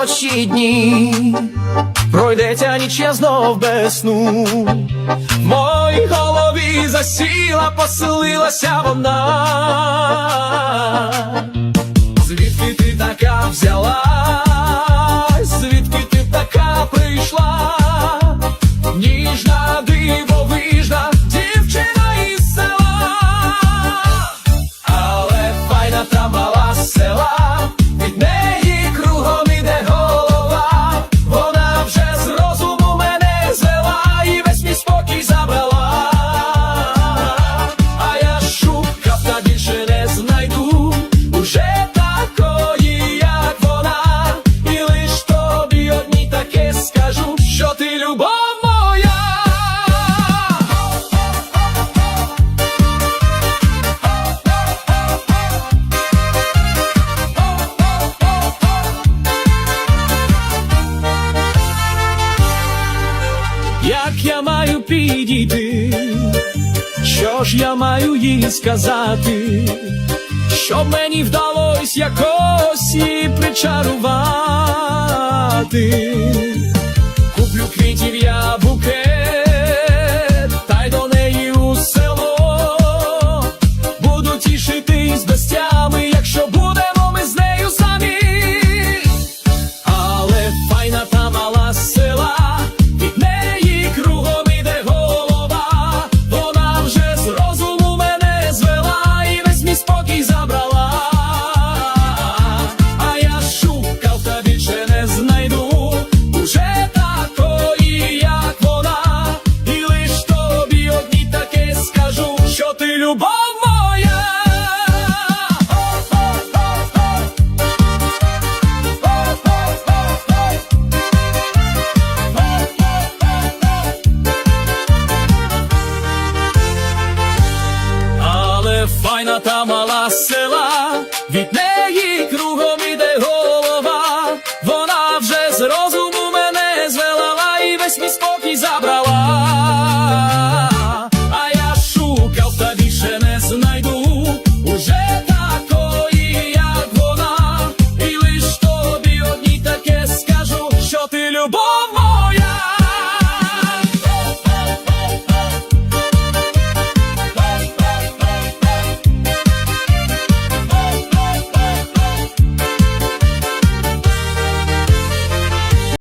ночі і дні, пройдеться ніч я знов без сну, в моїй голові засіла, поселилася вона, звідки ти така взяла? як я маю підійти, що ж я маю їй сказати, що мені вдалось якось і причарувати, куплю квітів я букет любов моя. Але файна та мала села, від неї кругом іде голова, вона вже з мене звела і весь мій спокій забрала. you both.